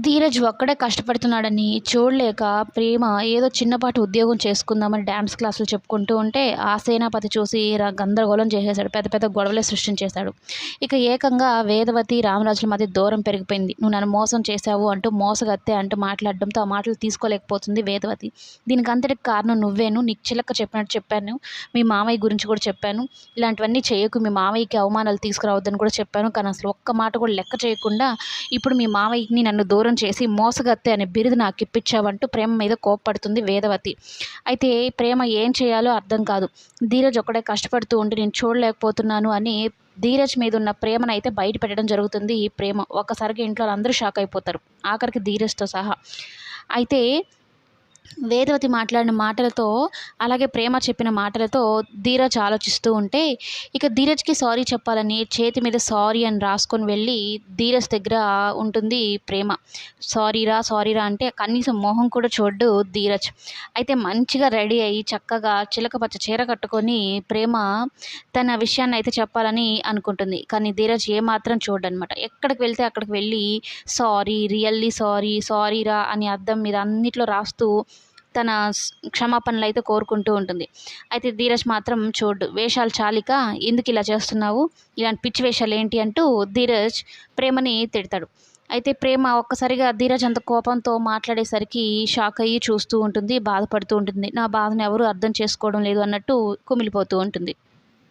ధీరజ్ ఒక్కడే కష్టపడుతున్నాడని చూడలేక ప్రేమ ఏదో చిన్నపాటి ఉద్యోగం చేసుకుందామని డ్యాన్స్ క్లాసులు చెప్పుకుంటూ ఉంటే ఆ సేనాపతి చూసి గందరగోళం చేసేశాడు. పెద్ద పెద్ద గొడవలే సృష్టించేశాడు. ఇక ఏకంగా వేదవతి రామరాజుల మధ్య దూరం పెరిగిపోయింది. నువ్వు నన్ను మోసం చేశావు అంటూ మోసగత్తే అంటూ మాట్లాడడంతో ఆ మాటలు తీసుకోలేకపోతుంది వేదవతి. దీనికి అంతటికి కారణం నువ్వేను. నీకు చిలక చెప్పినట్టు చెప్పాను. మీ మామయ్య గురించి కూడా చెప్పాను. ఇలాంటివన్నీ చేయకు. మీ మామయ్యకి అవమానాలు తీసుకురావద్దని కూడా చెప్పాను. కానీ అసలు ఒక్క మాట కూడా లెక్క చేయకుండా ఇప్పుడు మీ మామయ్యని నన్ను దూరం చేసి మోసగత్తె అనే బిరుదు నాకు ఇప్పించావంటూ ప్రేమ మీద కోప్పడుతుంది వేదవతి. అయితే ప్రేమ ఏం చేయాలో అర్థం కాదు. ధీరజ్ ఒక్కడే కష్టపడుతూ ఉండి నేను చూడలేకపోతున్నాను అని ధీరజ్ మీద ఉన్న ప్రేమను అయితే బయట పెట్టడం జరుగుతుంది ఈ ప్రేమ. ఒక్కసారిగా ఇంట్లో అందరూ షాక్ అయిపోతారు. ఆఖరికి ధీరజ్తో సహా. అయితే వేదవతి మాట్లాడిన మాటలతో అలాగే ప్రేమ చెప్పిన మాటలతో ధీరజ్ ఆలోచిస్తూ ఉంటే ఇక ధీరజ్కి సారీ చెప్పాలని చేతి మీద సారీ అని రాసుకొని వెళ్ళి ధీరజ్ దగ్గర ఉంటుంది ప్రేమ. సారీరా సారీరా అంటే కనీసం మొహం కూడా చూడ్డు ధీరజ్. అయితే మంచిగా రెడీ అయ్యి చక్కగా చిలక పచ్చ చీర కట్టుకొని ప్రేమ తన విషయాన్ని అయితే చెప్పాలని అనుకుంటుంది. కానీ ధీరజ్ ఏమాత్రం చూడనమాట. ఎక్కడికి వెళ్తే అక్కడికి వెళ్ళి సారీ రియల్లీ సారీ సారీరా అని అర్థం మీద అన్నిట్లో రాస్తూ తన క్షమాపణలు అయితే కోరుకుంటూ ఉంటుంది. అయితే ధీరజ్ మాత్రం చూడు వేషాలు చాలిక ఎందుకు ఇలా చేస్తున్నావు? ఇలాంటి పిచ్చి వేషాలు ఏంటి అంటూ ధీరజ్ ప్రేమని తిడతాడు. అయితే ప్రేమ ఒక్కసారిగా ధీరజ్ అంత కోపంతో మాట్లాడేసరికి షాక్ అయ్యి చూస్తూ ఉంటుంది బాధపడుతూ ఉంటుంది. నా బాధను ఎవరు అర్థం చేసుకోవడం లేదు అన్నట్టు కుమిలిపోతూ ఉంటుంది.